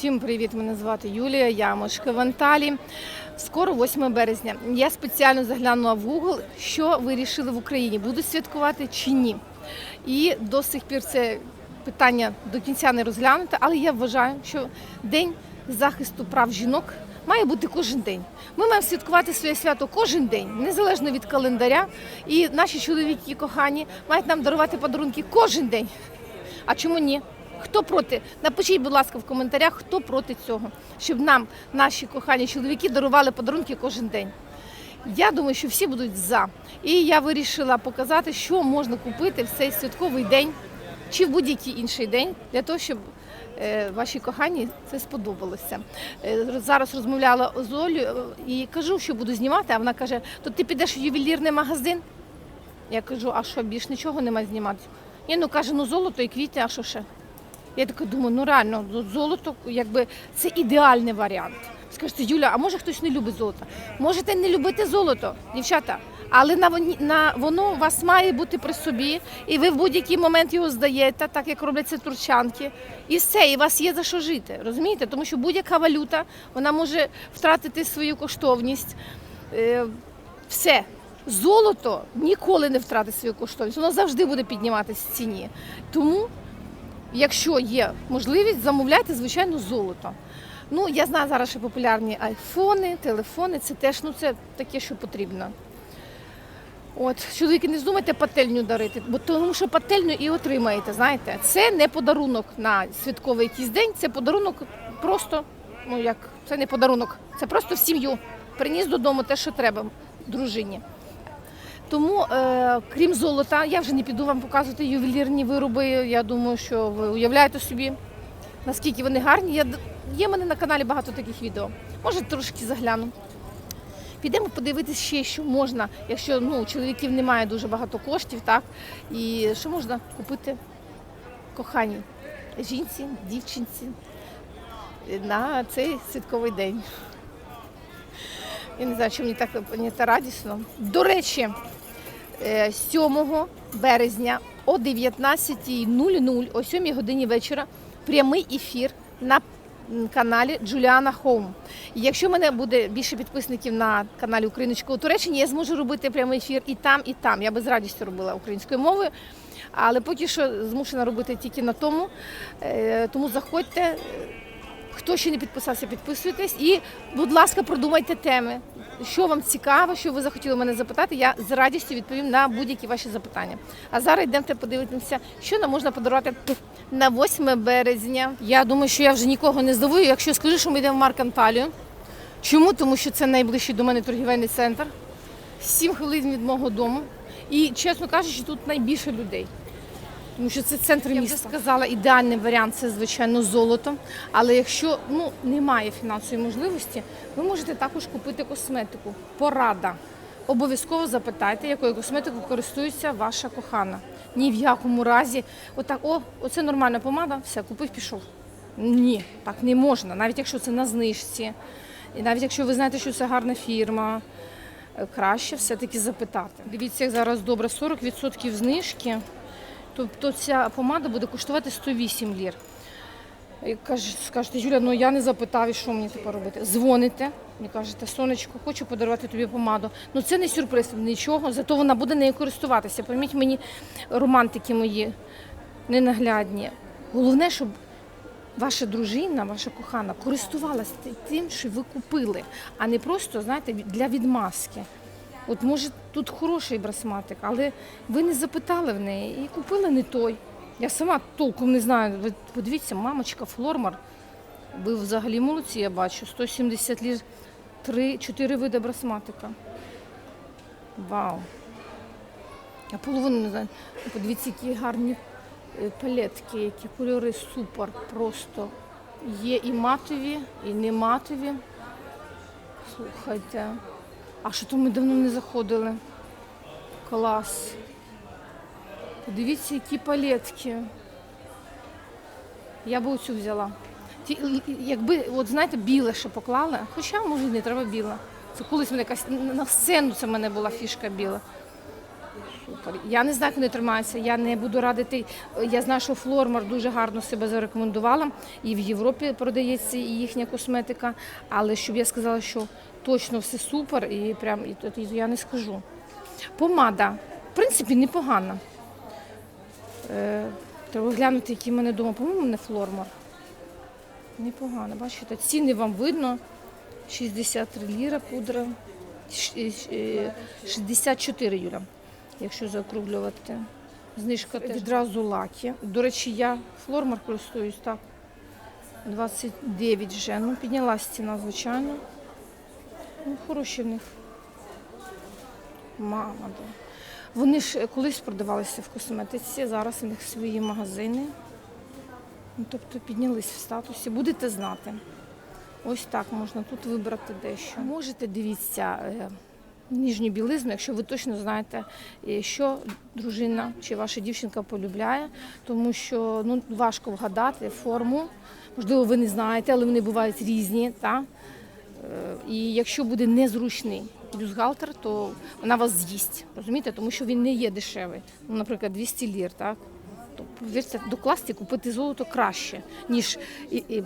Всім привіт! Мене звати Юлія Ямошка в Анталії. Скоро 8 березня. Я спеціально заглянула в Google, що вирішили в Україні, будуть святкувати чи ні. І до сих пір це питання до кінця не розглянуте, але я вважаю, що день захисту прав жінок має бути кожен день. Ми маємо святкувати своє свято кожен день, незалежно від календаря. І наші чоловіки кохані мають нам дарувати подарунки кожен день. А чому ні? Хто проти? Напишіть, будь ласка, в коментарях, хто проти цього, щоб нам наші кохані чоловіки дарували подарунки кожен день. Я думаю, що всі будуть за. І я вирішила показати, що можна купити в цей святковий день чи в будь-який інший день для того, щоб е, вашій коханій це сподобалося. Е, Зараз розмовляла з Олею е, і кажу, що буду знімати, а вона каже: то ти підеш в ювелірний магазин? Я кажу, а що, більш нічого нема знімати? Ні, ну каже, ну золото і квіти, а що ще? Я така думаю, ну реально, ну, золото якби це ідеальний варіант. Скажете, Юля, а може хтось не любить золото? Можете не любити золото, дівчата, але на, воні- на воно у вас має бути при собі, і ви в будь-який момент його здаєте, так як роблять це турчанки. І все, і у вас є за що жити. Розумієте? Тому що будь-яка валюта вона може втратити свою коштовність. Е, все. Золото ніколи не втратить свою коштовність, воно завжди буде підніматися в ціні. Тому Якщо є можливість, замовляйте, звичайно, золото. Ну, я знаю зараз, що популярні айфони, телефони, це теж ну, це таке, що потрібно. От, чоловіки, не здумайте пательню дарити, бо тому що пательню і отримаєте, знаєте. Це не подарунок на святковий якийсь день, це подарунок просто, ну як, це не подарунок, це просто в сім'ю. Приніс додому те, що треба дружині. Тому, е, крім золота, я вже не піду вам показувати ювелірні вироби. Я думаю, що ви уявляєте собі, наскільки вони гарні. Я, є в мене на каналі багато таких відео. Може, трошки загляну. Підемо подивитися ще, що можна, якщо ну, чоловіків немає дуже багато коштів, так? І що можна купити коханій жінці, дівчинці на цей святковий день. Я не знаю, чому мені так мені так радісно. До речі, 7 березня о 19.00, о 7 годині вечора, прямий ефір на каналі Джуліана Хоум. Якщо в мене буде більше підписників на каналі Україночка у Туреччині, я зможу робити прямий ефір і там, і там. Я би з радістю робила українською мовою. Але поки що змушена робити тільки на тому. Е, Тому заходьте. Хто ще не підписався, підписуйтесь і, будь ласка, продумайте теми. Що вам цікаво, що ви захотіли мене запитати, я з радістю відповім на будь-які ваші запитання. А зараз йдемте подивитися, що нам можна подарувати на 8 березня. Я думаю, що я вже нікого не здивую, якщо скажу, що ми йдемо в Марк Анталію. Чому? Тому що це найближчий до мене торгівельний центр. Сім хвилин від мого дому. І, чесно кажучи, тут найбільше людей. Тому що це центр міста. Я вже сказала, ідеальний варіант це, звичайно, золото. Але якщо ну, немає фінансової можливості, ви можете також купити косметику. Порада. Обов'язково запитайте, якою косметикою користується ваша кохана. Ні в якому разі, отак, о, оце нормальна помада, все, купив, пішов. Ні, так не можна, навіть якщо це на знижці, і навіть якщо ви знаєте, що це гарна фірма, е, краще все-таки запитати. Дивіться, як зараз добре, 40% знижки. Тобто ця помада буде коштувати 108 лір. І каже- скажете, Юля, ну я не запитав, і що мені тепер робити. Дзвоните і кажете, сонечко, хочу подарувати тобі помаду. Ну це не сюрприз, нічого, зато вона буде нею користуватися. Пойміть мені, романтики мої ненаглядні. Головне, щоб ваша дружина, ваша кохана користувалася тим, що ви купили, а не просто, знаєте, для відмазки. От може тут хороший брасматик, але ви не запитали в неї і купили не той. Я сама толком не знаю. Ви подивіться, мамочка Флормар. Ви взагалі молодці, я бачу. 170 лір, 3, 4 види брасматика. Вау. Я половину не знаю. Подивіться, які гарні е, палетки, які кольори супер просто. Є і матові, і не матові. Слухайте. А що то ми давно не заходили? Клас. Подивіться, які палетки. Я би оцю взяла. Ті, якби, от знаєте, біле ще поклали, хоча може не треба біле. Це колись мене якась на сцену це в мене була фішка біла. Супер. Я не знаю, як вони. Я не буду радити. Я знаю, що Флормар дуже гарно себе зарекомендувала. І в Європі продається і їхня косметика. Але щоб я сказала, що точно все супер, і прям і, я не скажу. Помада, в принципі, непогана. Е, треба глянути, які в мене вдома. По-моєму, не Флормар. Непогано, бачите, ціни вам видно. 63 ліра пудра, е, 64 Юля, якщо заокруглювати. Знижка теж. відразу лаки. До речі, я флормар користуюсь так. 29 вже. Ну, піднялась ціна, звичайно. Ну, хороші в них. Мама, да. Вони ж е, колись продавалися в косметиці, зараз у них свої магазини. Ну, тобто піднялись в статусі. Будете знати. Ось так можна тут вибрати дещо. Можете дивіться е, ніжню білизну, якщо ви точно знаєте, е, що дружина чи ваша дівчинка полюбляє, тому що ну, важко вгадати форму. Можливо, ви не знаєте, але вони бувають різні. Та? Е, І якщо буде незручний бюстгальтер, то вона вас з'їсть. Розумієте? Тому що він не є дешевий. Ну, наприклад, 200 лір, так? То, повірте, докласти купити золото краще, ніж і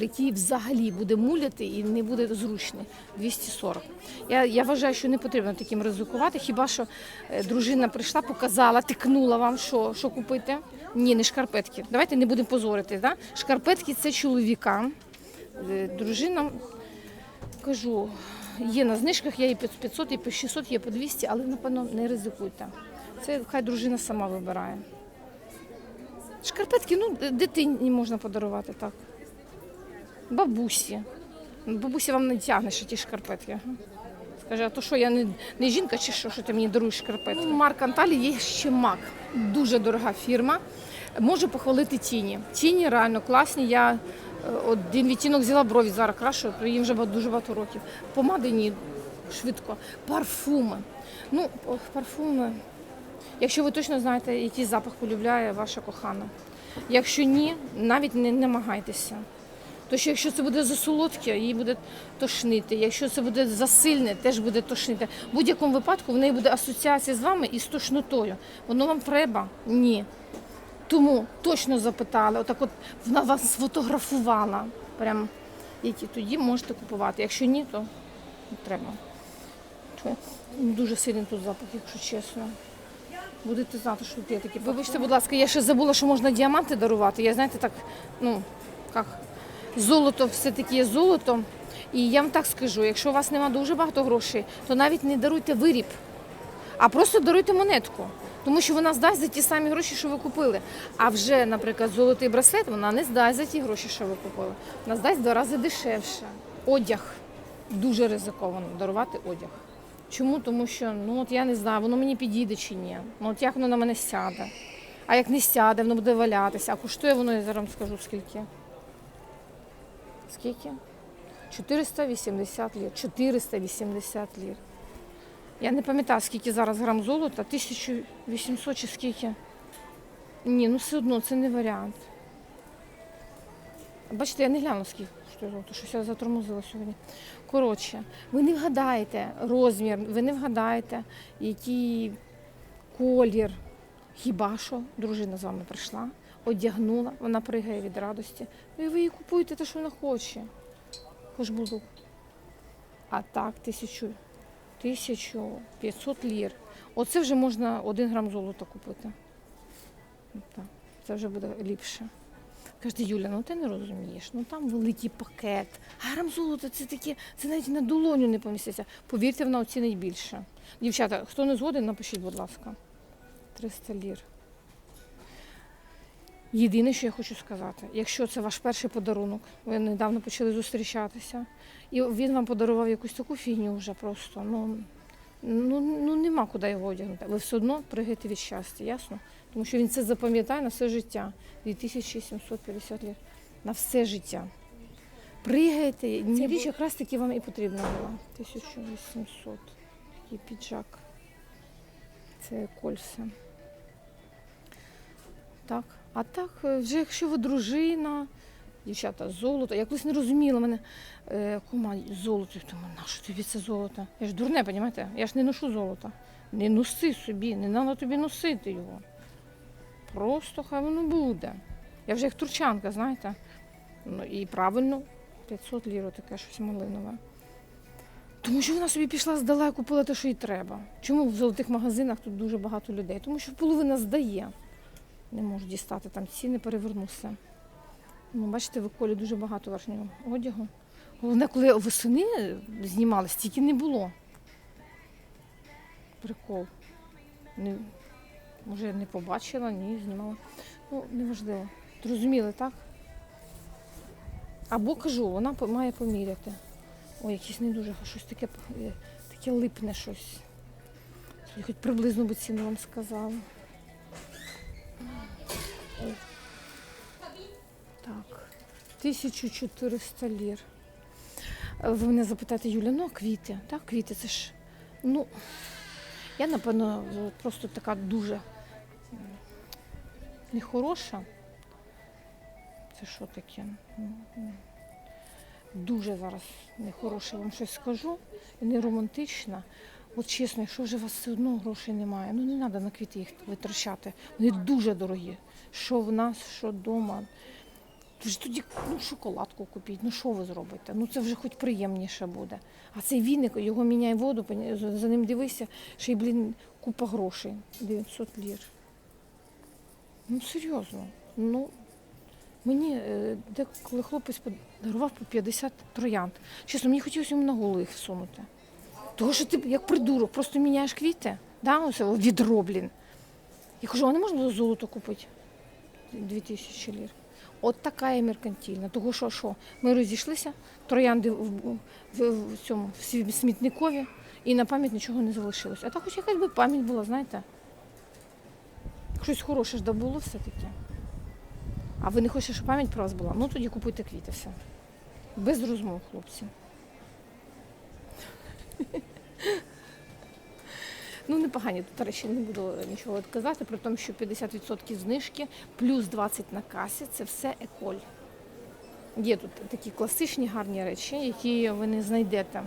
який взагалі буде муляти і не буде зручний. 240. Я, я вважаю, що не потрібно таким ризикувати. Хіба що е, дружина прийшла, показала, тикнула вам, що, що купити. Ні, не шкарпетки. Давайте не будемо позорити. Да? Шкарпетки це чоловікам. Е, Дружинам кажу, є на знижках, є і по 500, і по 600, є по 200, але напевно не ризикуйте. Це хай дружина сама вибирає. Шкарпетки, ну, дитині можна подарувати так. Бабусі. Бабуся вам не тягне ще ті шкарпетки. Скаже, а то що я не, не жінка чи що, що ти мені даруєш шкарпетки? Ну, Марк Анталі є ще мак. Дуже дорога фірма. Можу похвалити тіні. Тіні реально класні. Я е, один відтінок взяла брові, зараз крашу, їм вже дуже багато років. Помади ні, швидко. Парфуми. Ну, парфуми. Якщо ви точно знаєте, який запах полюбляє ваша кохана. Якщо ні, навіть не намагайтеся. То що якщо це буде засолодке, їй буде тошнити. Якщо це буде засильне, теж буде тошнити. В будь-якому випадку в неї буде асоціація з вами і з тошнотою. Воно вам треба? Ні. Тому точно запитали, отак от вона вас сфотографувала. Прям які тоді можете купувати. Якщо ні, то не треба. Дуже сильний тут запах, якщо чесно. Будете знати, що тут є такі. Вибачте, будь ласка, я ще забула, що можна діаманти дарувати. Я знаєте, так, ну, як золото все-таки є золото. І я вам так скажу, якщо у вас немає дуже багато грошей, то навіть не даруйте виріб, а просто даруйте монетку. Тому що вона здасть за ті самі гроші, що ви купили. А вже, наприклад, золотий браслет вона не здасть за ті гроші, що ви купили. Вона здасть в два рази дешевше. Одяг дуже ризиковано дарувати одяг. Чому? Тому що ну от я не знаю, воно мені підійде чи ні. Ну от як воно на мене сяде. А як не сяде, воно буде валятися. А коштує воно, я зараз скажу скільки. Скільки? 480 лір. 480 лір. Я не пам'ятаю, скільки зараз грам золота, 1800 чи скільки. Ні, ну все одно це не варіант. Бачите, я не глянула, скільки коштує золото, щось я затормозила сьогодні. Коротше, ви не вгадаєте розмір, ви не вгадаєте, який колір. Хіба що дружина з вами прийшла, одягнула, вона пригає від радості. Ну і ви їй купуєте те, що вона хоче. Хоч було. А так, тисячу, 1500 лір. Оце вже можна один грам золота купити. Так, це вже буде ліпше. Каже, Юля, ну ти не розумієш, ну там великий пакет. А грам золота це таке, це навіть на долоню не поміститься. Повірте, вона оцінить більше. Дівчата, хто не згоден, напишіть, будь ласка. 300 лір. Єдине, що я хочу сказати, якщо це ваш перший подарунок, ви недавно почали зустрічатися, і він вам подарував якусь таку фігню вже просто. Ну, ну, ну нема куди його одягнути. Ви все одно пригаєте від щастя, ясно? Тому що він це запам'ятає на все життя. 2750 лір. На все життя. Пригаєте, ця річ якраз таки вам і потрібна була. 1800. Такий піджак. Це кольце. Так. А так, вже якщо ви дружина, дівчата, золото. Я колись не розуміла мене е, кума, золото. Я думаю, на що тобі це золото? Я ж дурне, розумієте? Я ж не ношу золото. Не носи собі, не треба тобі носити його. Просто хай воно буде. Я вже як турчанка, знаєте. Ну і правильно, 500 лір, таке щось малинове. Тому що вона собі пішла здала і купила те, що їй треба. Чому в золотих магазинах тут дуже багато людей? Тому що половина здає. Не можу дістати, там ціни переверну все. Ну, бачите, в колі дуже багато верхнього одягу. Головне, коли восени знімали, стільки не було. Прикол. Не, може, не побачила, ні, знімала. Ну, неважливо. Зрозуміли, так? Або кажу, вона має поміряти. Ой, якесь не дуже щось таке, е, таке липне щось. Хоч приблизно би ціну вам сказала. Так, 1400 лір. Ви мене запитаєте, Юля, ну а квіти, так, квіти, це ж. Ну, я, напевно, просто така дуже нехороша. Це що таке? Дуже зараз нехороше вам щось скажу, не романтична. От чесно, якщо вже у вас все одно грошей немає, ну не треба на квіти їх витрачати. Вони дуже дорогі. Що в нас, що вдома. Тож тоді ну, шоколадку купіть, ну що ви зробите? Ну це вже хоч приємніше буде. А цей віник, його міняє воду, за ним дивися, ще й, блін, купа грошей. 900 лір. Ну серйозно. Ну, мені е, деколи хлопець подарував по 50 троянд. Чесно, мені хотілося йому на голову їх всунути. Того, що ти як придурок, просто міняєш квіти, да, ось о, відро. Я кажу, а не можна золото купити? 2000 лір. От така я меркантильна. Того що, що ми розійшлися, троянди в, в, в, в цьому в смітникові, і на пам'ять нічого не залишилось. А так хоч якась би пам'ять була, знаєте. Щось хороше ж да було все-таки. А ви не хочете, щоб пам'ять про вас була? Ну тоді купуйте квіти все. Без розмов, хлопці. Ну, непогані тут речі, не буду нічого казати, при тому, що 50% знижки, плюс 20 на касі це все еколь. Є тут такі класичні гарні речі, які ви не знайдете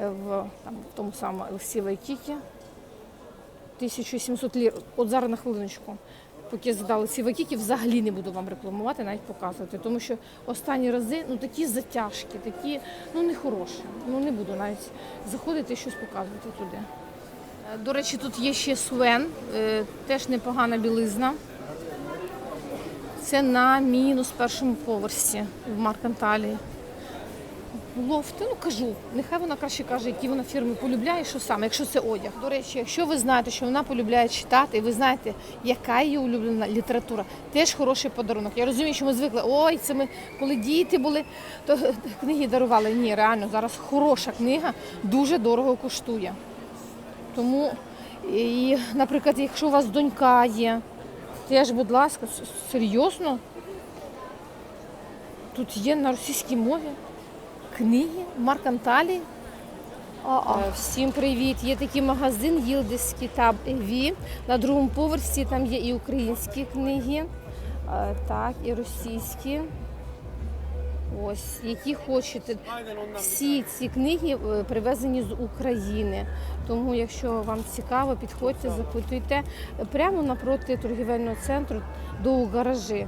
е, в, там, в тому самому Елсівій Кікі. 1700 лір. От зараз на хвилиночку. Поки задали ці вакіки, взагалі не буду вам рекламувати, навіть показувати. Тому що останні рази ну такі затяжки, такі ну нехороші. Ну не буду навіть заходити і щось показувати туди. До речі, тут є ще свен, е, теж непогана білизна. Це на мінус першому поверсі в Марканталі. Лофти, ну кажу, нехай вона краще каже, які вона фірми полюбляє, що саме, якщо це одяг. До речі, якщо ви знаєте, що вона полюбляє читати, і ви знаєте, яка її улюблена література, теж хороший подарунок. Я розумію, що ми звикли, ой, це ми коли діти були, то книги дарували. Ні, реально, зараз хороша книга дуже дорого коштує. Тому, і, наприклад, якщо у вас донька є, теж, будь ласка, серйозно, тут є на російській мові книги, Марканталі. Е, Всім привіт! Є такий магазин Їлдис Кітаб Еві. На другому поверсі там є і українські книги, е, так, і російські. Ось, які хочете. Всі ці книги е, привезені з України. Тому, якщо вам цікаво, підходьте, запитуйте прямо напроти торгівельного центру до гаражі.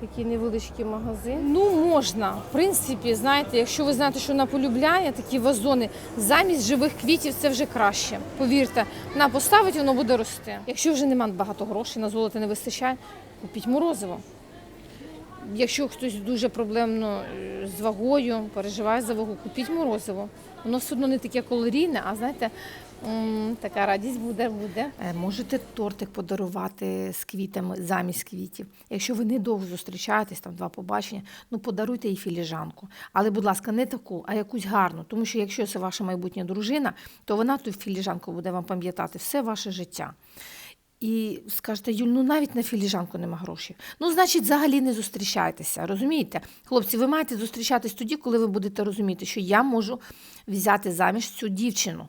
Такий невеличкий магазин. Ну, можна. В принципі, знаєте, якщо ви знаєте, що вона полюбляє такі вазони, замість живих квітів це вже краще. Повірте, вона поставить, воно буде рости. Якщо вже немає багато грошей, на золото не вистачає, купіть морозиво. Якщо хтось дуже проблемно е, з вагою, переживає за вагу, купіть морозиво. Воно все одно не таке калорійне, а знаєте, така радість буде, буде. Е, Можете тортик подарувати з квітами замість квітів. Якщо ви недовго зустрічаєтесь, там два побачення, ну подаруйте їй філіжанку. Але, будь ласка, не таку, а якусь гарну. Тому що якщо це ваша майбутня дружина, то вона ту філіжанку буде вам пам'ятати все ваше життя. І скажете, Юль, ну навіть на філіжанку нема грошей. Ну, значить, взагалі не зустрічайтеся. Розумієте? Хлопці, ви маєте зустрічатись тоді, коли ви будете розуміти, що я можу взяти заміж цю дівчину.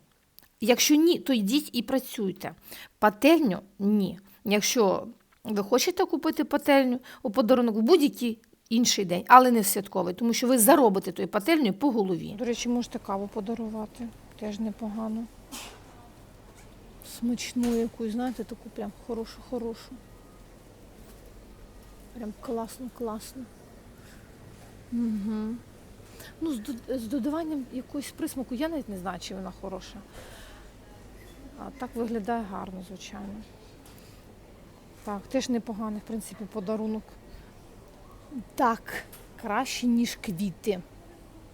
Якщо ні, то йдіть і працюйте. Пательню ні. Якщо ви хочете купити пательню у подарунок в будь-який інший день, але не в святковий, тому що ви заробите тою пательню по голові. До речі, можете каву подарувати, теж непогано. Смачну якусь, знаєте, таку прям хорошу, хорошу. Прям класно, класно. Угу. Ну, з, додаванням якоїсь присмаку, я навіть не знаю, чи вона хороша. А так виглядає гарно, звичайно. Так, теж непоганий, в принципі, подарунок. Так, краще, ніж квіти.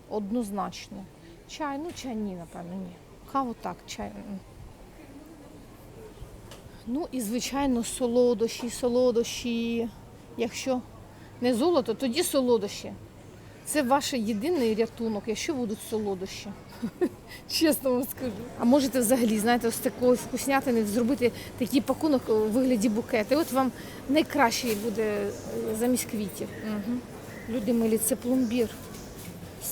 Однозначно. Чай, ну чай ні, напевно, ні. Каву так, чай. Ну і, звичайно, солодощі, солодощі. Якщо не золото, тоді солодощі. Це ваш єдиний рятунок, якщо будуть солодощі. Чесно вам скажу. А можете взагалі, знаєте, з такої вкуснятини зробити такий пакунок у вигляді букету. І от вам найкращий буде е, замість квітів. Угу. Люди милі, це пломбір.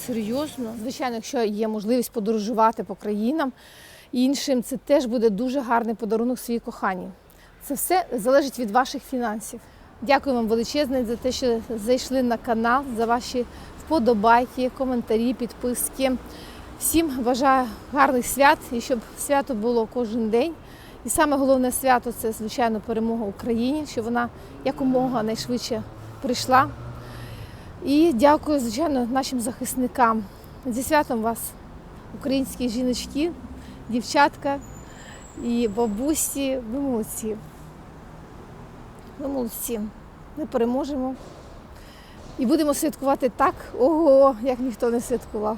Серйозно? Звичайно, якщо є можливість подорожувати по країнам іншим, це теж буде дуже гарний подарунок своїй коханій. Це все залежить від ваших фінансів. Дякую вам величезне за те, що зайшли на канал, за ваші вподобайки, коментарі, підписки. Всім бажаю гарних свят і щоб свято було кожен день. І саме головне свято це, звичайно, перемога Україні, щоб вона якомога найшвидше прийшла. І дякую, звичайно, нашим захисникам. Зі святом вас, українські жіночки, дівчатка і бабусі. Ви молодці. Ви молодці. Ми переможемо. І будемо святкувати так, ого, як ніхто не святкував.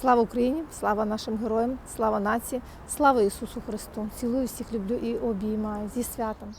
Слава Україні, слава нашим героям, слава нації, слава Ісусу Христу. Цілую всіх люблю і обіймаю зі святом.